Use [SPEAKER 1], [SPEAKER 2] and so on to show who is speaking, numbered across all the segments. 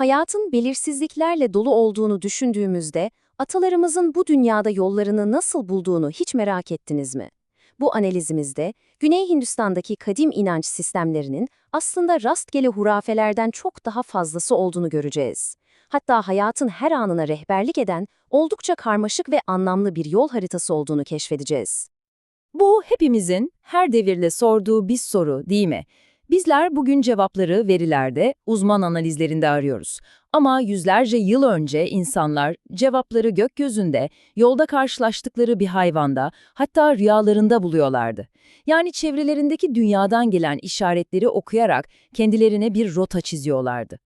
[SPEAKER 1] Hayatın belirsizliklerle dolu olduğunu düşündüğümüzde atalarımızın bu dünyada yollarını nasıl bulduğunu hiç merak ettiniz mi? Bu analizimizde Güney Hindistan'daki kadim inanç sistemlerinin aslında rastgele hurafelerden çok daha fazlası olduğunu göreceğiz. Hatta hayatın her anına rehberlik eden oldukça karmaşık ve anlamlı bir yol haritası olduğunu keşfedeceğiz.
[SPEAKER 2] Bu hepimizin her devirde sorduğu bir soru değil mi? Bizler bugün cevapları verilerde, uzman analizlerinde arıyoruz. Ama yüzlerce yıl önce insanlar cevapları gökyüzünde, yolda karşılaştıkları bir hayvanda, hatta rüyalarında buluyorlardı. Yani çevrelerindeki dünyadan gelen işaretleri okuyarak kendilerine bir rota çiziyorlardı.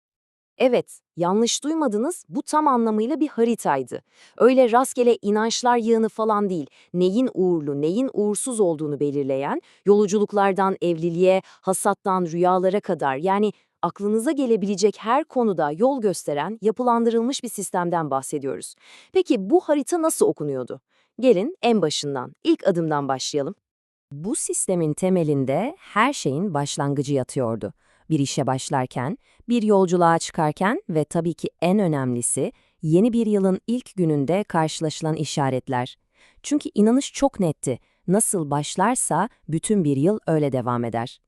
[SPEAKER 3] Evet, yanlış duymadınız, bu tam anlamıyla bir haritaydı. Öyle rastgele inançlar yığını falan değil, neyin uğurlu, neyin uğursuz olduğunu belirleyen, yolculuklardan evliliğe, hasattan rüyalara kadar yani aklınıza gelebilecek her konuda yol gösteren, yapılandırılmış bir sistemden bahsediyoruz. Peki bu harita nasıl okunuyordu? Gelin en başından, ilk adımdan başlayalım.
[SPEAKER 1] Bu sistemin temelinde her şeyin başlangıcı yatıyordu. Bir işe başlarken, bir yolculuğa çıkarken ve tabii ki en önemlisi yeni bir yılın ilk gününde karşılaşılan işaretler. Çünkü inanış çok netti. Nasıl başlarsa bütün bir yıl öyle devam eder.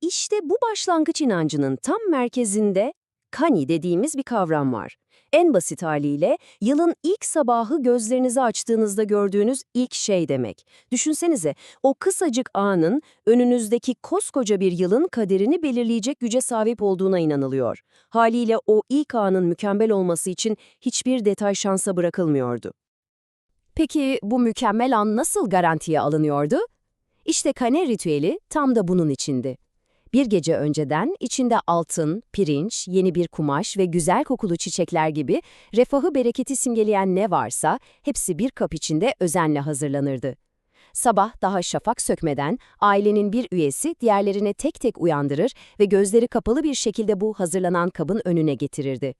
[SPEAKER 1] İşte bu başlangıç inancının tam merkezinde kani dediğimiz bir kavram var. En basit haliyle yılın ilk sabahı gözlerinizi açtığınızda gördüğünüz ilk şey demek. Düşünsenize o kısacık anın önünüzdeki koskoca bir yılın kaderini belirleyecek güce sahip olduğuna inanılıyor. Haliyle o ilk anın mükemmel olması için hiçbir detay şansa bırakılmıyordu. Peki bu mükemmel an nasıl garantiye alınıyordu? İşte kane ritüeli tam da bunun içindi. Bir gece önceden içinde altın, pirinç, yeni bir kumaş ve güzel kokulu çiçekler gibi refahı bereketi simgeleyen ne varsa hepsi bir kap içinde özenle hazırlanırdı. Sabah daha şafak sökmeden ailenin bir üyesi diğerlerine tek tek uyandırır ve gözleri kapalı bir şekilde bu hazırlanan kabın önüne getirirdi.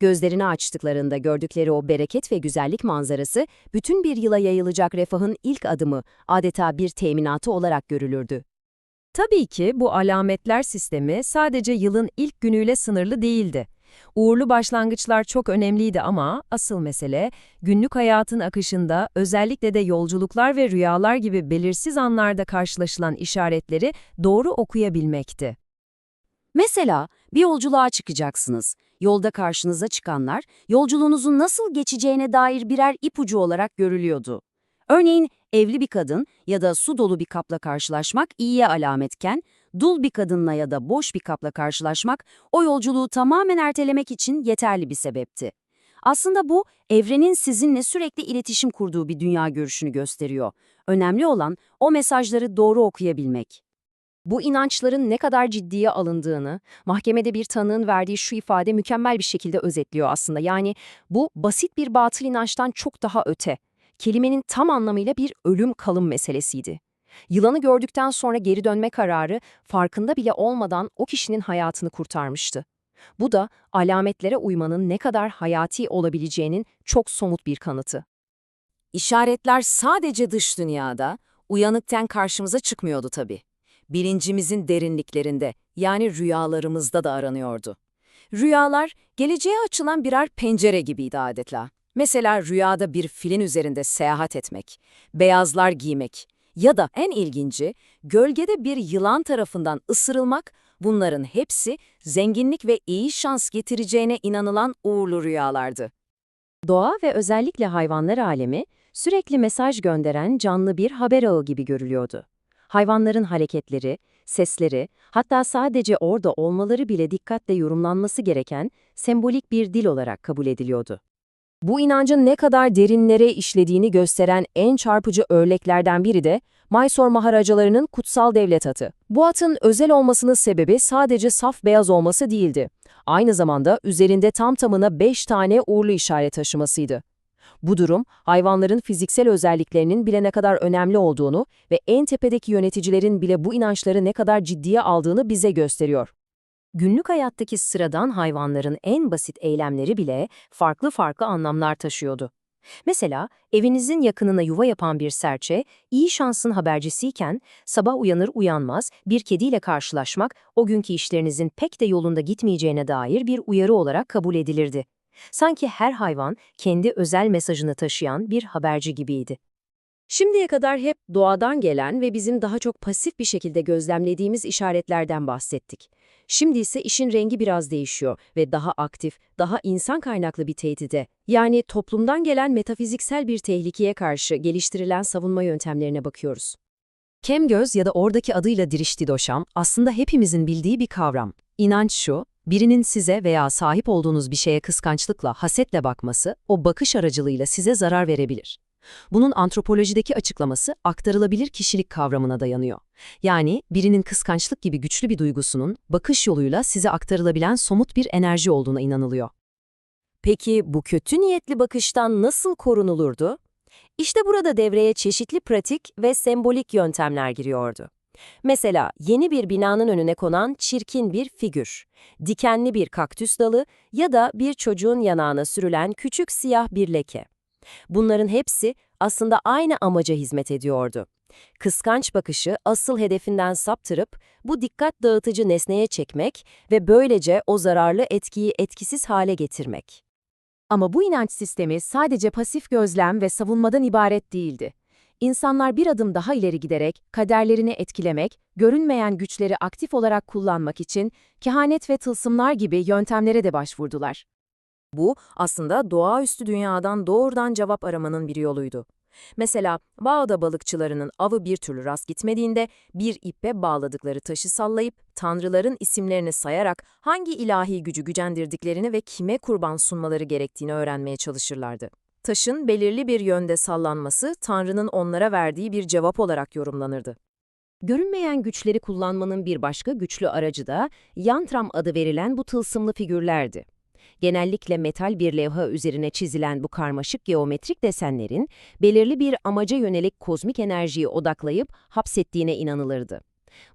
[SPEAKER 1] Gözlerini açtıklarında gördükleri o bereket ve güzellik manzarası bütün bir yıla yayılacak refahın ilk adımı, adeta bir teminatı olarak görülürdü.
[SPEAKER 2] Tabii ki bu alametler sistemi sadece yılın ilk günüyle sınırlı değildi. Uğurlu başlangıçlar çok önemliydi ama asıl mesele günlük hayatın akışında özellikle de yolculuklar ve rüyalar gibi belirsiz anlarda karşılaşılan işaretleri doğru okuyabilmekti.
[SPEAKER 3] Mesela bir yolculuğa çıkacaksınız. Yolda karşınıza çıkanlar, yolculuğunuzun nasıl geçeceğine dair birer ipucu olarak görülüyordu. Örneğin evli bir kadın ya da su dolu bir kapla karşılaşmak iyiye alametken, dul bir kadınla ya da boş bir kapla karşılaşmak o yolculuğu tamamen ertelemek için yeterli bir sebepti. Aslında bu, evrenin sizinle sürekli iletişim kurduğu bir dünya görüşünü gösteriyor. Önemli olan o mesajları doğru okuyabilmek. Bu inançların ne kadar ciddiye alındığını, mahkemede bir tanığın verdiği şu ifade mükemmel bir şekilde özetliyor aslında. Yani bu basit bir batıl inançtan çok daha öte. Kelimenin tam anlamıyla bir ölüm kalım meselesiydi. Yılanı gördükten sonra geri dönme kararı farkında bile olmadan o kişinin hayatını kurtarmıştı. Bu da alametlere uymanın ne kadar hayati olabileceğinin çok somut bir kanıtı. İşaretler sadece dış dünyada, uyanıkken karşımıza çıkmıyordu tabii. Bilincimizin derinliklerinde, yani rüyalarımızda da aranıyordu. Rüyalar, geleceğe açılan birer pencere gibiydi adeta. Mesela rüyada bir filin üzerinde seyahat etmek, beyazlar giymek ya da en ilginci, gölgede bir yılan tarafından ısırılmak, bunların hepsi zenginlik ve iyi şans getireceğine inanılan uğurlu rüyalardı.
[SPEAKER 1] Doğa ve özellikle hayvanlar alemi sürekli mesaj gönderen canlı bir haber ağı gibi görülüyordu. Hayvanların hareketleri, sesleri, hatta sadece orada olmaları bile dikkatle yorumlanması gereken sembolik bir dil olarak kabul ediliyordu. Bu inancın ne kadar derinlere işlediğini gösteren en çarpıcı örneklerden biri de Mysore Maharacalarının kutsal devlet atı. Bu atın özel olmasının sebebi sadece saf beyaz olması değildi. Aynı zamanda üzerinde tam tamına 5 tane uğurlu işaret taşımasıydı. Bu durum, hayvanların fiziksel özelliklerinin bile ne kadar önemli olduğunu ve en tepedeki yöneticilerin bile bu inançları ne kadar ciddiye aldığını bize gösteriyor. Günlük hayattaki sıradan hayvanların en basit eylemleri bile farklı farklı anlamlar taşıyordu. Mesela evinizin yakınına yuva yapan bir serçe, iyi şansın habercisiyken sabah uyanır uyanmaz bir kediyle karşılaşmak o günkü işlerinizin pek de yolunda gitmeyeceğine dair bir uyarı olarak kabul edilirdi. Sanki her hayvan kendi özel mesajını taşıyan bir haberci gibiydi. Şimdiye kadar hep doğadan gelen ve bizim daha çok pasif bir şekilde gözlemlediğimiz işaretlerden bahsettik. Şimdi ise işin rengi biraz değişiyor ve daha aktif, daha insan kaynaklı bir tehdide, yani toplumdan gelen metafiziksel bir tehlikeye karşı geliştirilen savunma yöntemlerine bakıyoruz. Kemgöz ya da oradaki adıyla diriştidoşam aslında hepimizin bildiği bir kavram. İnanç şu, birinin size veya sahip olduğunuz bir şeye kıskançlıkla, hasetle bakması, o bakış aracılığıyla size zarar verebilir. Bunun antropolojideki açıklaması aktarılabilir kişilik kavramına dayanıyor. Yani birinin kıskançlık gibi güçlü bir duygusunun bakış yoluyla size aktarılabilen somut bir enerji olduğuna inanılıyor. Peki bu kötü niyetli bakıştan nasıl korunulurdu? İşte burada devreye çeşitli pratik ve sembolik yöntemler giriyordu. Mesela yeni bir binanın önüne konan çirkin bir figür, dikenli bir kaktüs dalı ya da bir çocuğun yanağına sürülen küçük siyah bir leke. Bunların hepsi aslında aynı amaca hizmet ediyordu. Kıskanç bakışı asıl hedefinden saptırıp bu dikkat dağıtıcı nesneye çekmek ve böylece o zararlı etkiyi etkisiz hale getirmek. Ama bu inanç sistemi sadece pasif gözlem ve savunmadan ibaret değildi. İnsanlar bir adım daha ileri giderek kaderlerini etkilemek, görünmeyen güçleri aktif olarak kullanmak için kehanet ve tılsımlar gibi yöntemlere de başvurdular. Bu aslında doğaüstü dünyadan doğrudan cevap aramanın bir yoluydu. Mesela bağda balıkçılarının avı bir türlü rast gitmediğinde bir ipe bağladıkları taşı sallayıp tanrıların isimlerini sayarak hangi ilahi gücü gücendirdiklerini ve kime kurban sunmaları gerektiğini öğrenmeye çalışırlardı. Taşın belirli bir yönde sallanması tanrının onlara verdiği bir cevap olarak yorumlanırdı. Görünmeyen güçleri kullanmanın bir başka güçlü aracı da yantram adı verilen bu tılsımlı figürlerdi. Genellikle metal bir levha üzerine çizilen bu karmaşık geometrik desenlerin belirli bir amaca yönelik kozmik enerjiyi odaklayıp hapsettiğine inanılırdı.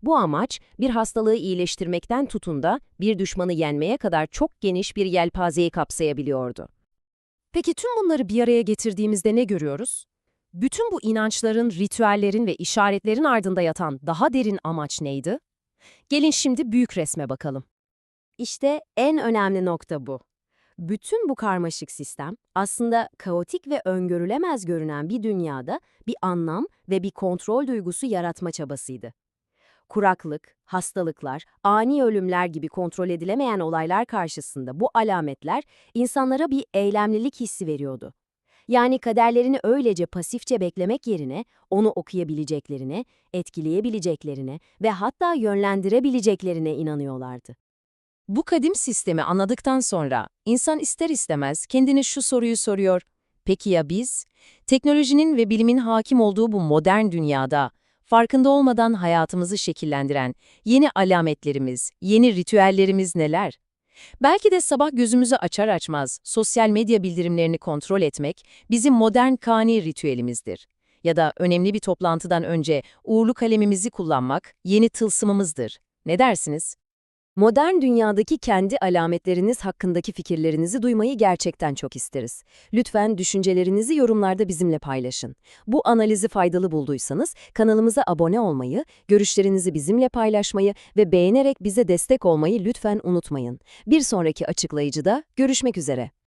[SPEAKER 1] Bu amaç bir hastalığı iyileştirmekten tutun da bir düşmanı yenmeye kadar çok geniş bir yelpazeyi kapsayabiliyordu. Peki tüm bunları bir araya getirdiğimizde ne görüyoruz? Bütün bu inançların, ritüellerin ve işaretlerin ardında yatan daha derin amaç neydi? Gelin şimdi büyük resme bakalım. İşte en önemli nokta bu. Bütün bu karmaşık sistem aslında kaotik ve öngörülemez görünen bir dünyada bir anlam ve bir kontrol duygusu yaratma çabasıydı. Kuraklık, hastalıklar, ani ölümler gibi kontrol edilemeyen olaylar karşısında bu alametler insanlara bir eylemlilik hissi veriyordu. Yani kaderlerini öylece pasifçe beklemek yerine onu okuyabileceklerine, etkileyebileceklerine ve hatta yönlendirebileceklerine inanıyorlardı. Bu kadim sistemi anladıktan sonra insan ister istemez kendine şu soruyu soruyor. Peki ya biz? Teknolojinin ve bilimin hakim olduğu bu modern dünyada farkında olmadan hayatımızı şekillendiren yeni alametlerimiz, yeni ritüellerimiz neler? Belki de sabah gözümüzü açar açmaz sosyal medya bildirimlerini kontrol etmek bizim modern kani ritüelimizdir. Ya da önemli bir toplantıdan önce uğurlu kalemimizi kullanmak yeni tılsımımızdır. Ne dersiniz? Modern dünyadaki kendi alametleriniz hakkındaki fikirlerinizi duymayı gerçekten çok isteriz. Lütfen düşüncelerinizi yorumlarda bizimle paylaşın. Bu analizi faydalı bulduysanız kanalımıza abone olmayı, görüşlerinizi bizimle paylaşmayı ve beğenerek bize destek olmayı lütfen unutmayın. Bir sonraki açıklayıcıda görüşmek üzere.